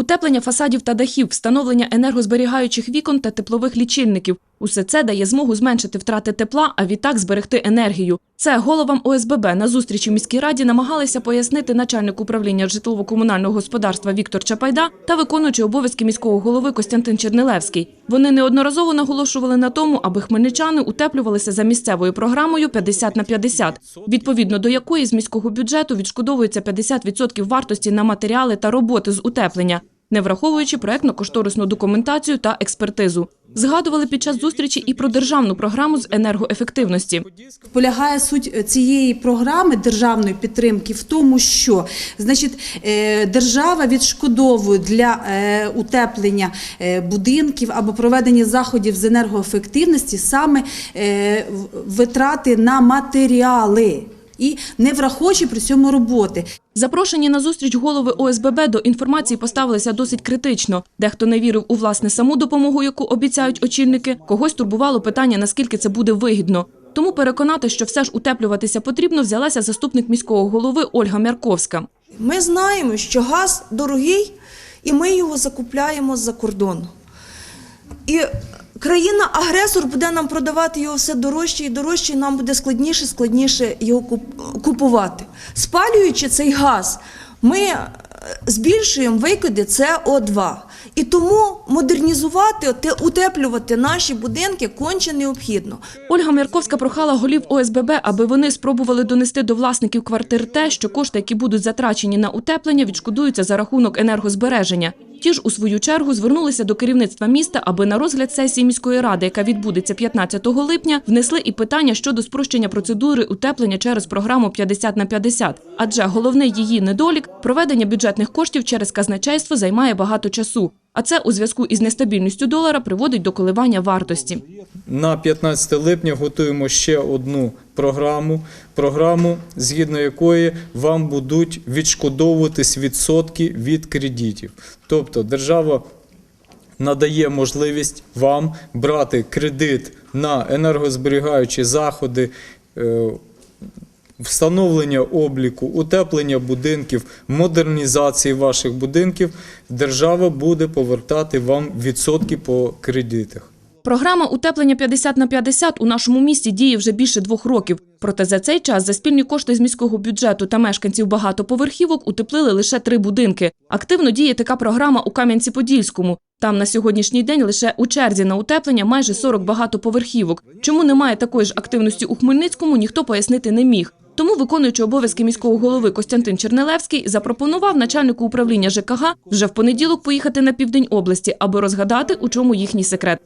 Утеплення фасадів та дахів, встановлення енергозберігаючих вікон та теплових лічильників. Усе це дає змогу зменшити втрати тепла, а відтак зберегти енергію. Це головам ОСББ на зустрічі в міській раді намагалися пояснити начальник управління житлово-комунального господарства Віктор Чапайда та виконуючий обов'язки міського голови Костянтин Чернилевський. Вони неодноразово наголошували на тому, аби хмельничани утеплювалися за місцевою програмою 50 на 50, відповідно до якої з міського бюджету відшкодовується 50% вартості на матеріали та роботи з утеплення, не враховуючи проектно-кошторисну документацію та експертизу. Згадували під час зустрічі і про державну програму з енергоефективності. Полягає суть цієї програми державної підтримки в тому, що значить, е, держава відшкодовує для е, утеплення е, будинків або проведення заходів з енергоефективності саме витрати на матеріали і не враховуючи при цьому роботи. Запрошені на зустріч голови ОСББ до інформації поставилися досить критично. Дехто не вірив у власне саму допомогу, яку обіцяють очільники. Когось турбувало питання, наскільки це буде вигідно. Тому переконати, що все ж утеплюватися потрібно, взялася заступник міського голови Ольга Мярковська. Ми знаємо, що газ дорогий, і ми його закупляємо з-за кордону. І країна-агресор буде нам продавати його все дорожче і дорожче, і нам буде складніше, складніше його куп- купувати. Спалюючи цей газ, ми е, збільшуємо викиди СО2. І тому модернізувати, те- утеплювати наші будинки конче необхідно. Ольга Мярковська прохала голів ОСББ, аби вони спробували донести до власників квартир те, що кошти, які будуть затрачені на утеплення, відшкодуються за рахунок енергозбереження. Ті ж у свою чергу звернулися до керівництва міста, аби на розгляд сесії міської ради, яка відбудеться 15 липня, внесли і питання щодо спрощення процедури утеплення через програму 50 на 50. Адже головний її недолік проведення бюджетних коштів через казначейство займає багато часу. А це у зв'язку із нестабільністю долара приводить до коливання вартості. На 15 липня готуємо ще одну програму, програму, згідно якої вам будуть відшкодовуватись відсотки від кредитів. Тобто держава надає можливість вам брати кредит на енергозберігаючі заходи. Встановлення обліку, утеплення будинків, модернізації ваших будинків, держава буде повертати вам відсотки по кредитах. Програма утеплення 50 на 50 у нашому місті діє вже більше двох років. Проте за цей час за спільні кошти з міського бюджету та мешканців багатоповерхівок утеплили лише три будинки. Активно діє така програма у Кам'янці-Подільському. Там на сьогоднішній день лише у черзі на утеплення майже 40 багатоповерхівок. Чому немає такої ж активності у Хмельницькому, ніхто пояснити не міг. Тому виконуючий обов'язки міського голови Костянтин Чернелевський запропонував начальнику управління ЖКГ вже в понеділок поїхати на південь області, аби розгадати, у чому їхній секрет.